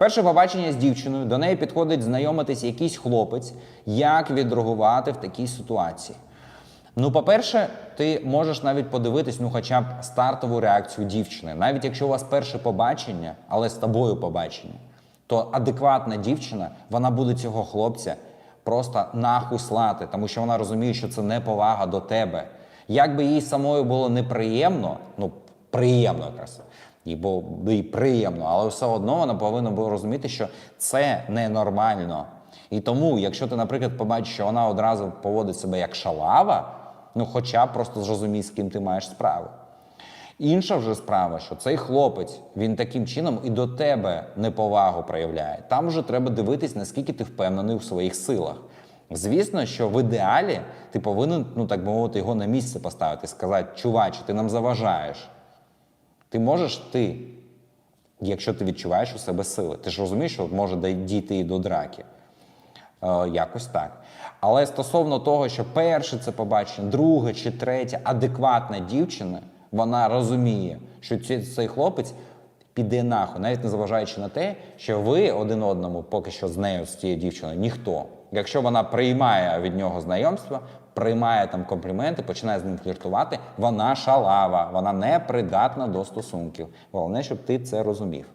Перше побачення з дівчиною, до неї підходить знайомитись якийсь хлопець, як відреагувати в такій ситуації. Ну, по-перше, ти можеш навіть подивитись, ну, хоча б стартову реакцію дівчини. Навіть якщо у вас перше побачення, але з тобою побачення, то адекватна дівчина, вона буде цього хлопця просто нахуй слати, тому що вона розуміє, що це неповага до тебе. Як би їй самою було неприємно, ну приємно якраз. І бо їй приємно, але все одно вона повинна була розуміти, що це ненормально. І тому, якщо ти, наприклад, побачиш, що вона одразу поводить себе як шалава, ну хоча б просто зрозумій, з ким ти маєш справу. Інша вже справа, що цей хлопець він таким чином і до тебе неповагу проявляє. Там вже треба дивитись, наскільки ти впевнений у своїх силах. Звісно, що в ідеалі ти повинен, ну так мовити, його на місце поставити, сказати, чуваче, ти нам заважаєш. Ти можеш ти, якщо ти відчуваєш у себе сили. Ти ж розумієш, що може дійти і до драки. Е, якось так. Але стосовно того, що перше це побачення, друге чи третє, адекватна дівчина, вона розуміє, що цей хлопець піде нахуй, навіть не зважаючи на те, що ви один одному, поки що з нею, з цією дівчиною, ніхто. Якщо вона приймає від нього знайомство, приймає там компліменти, починає з ним фліртувати, вона шалава, вона не придатна до стосунків. Головне, щоб ти це розумів.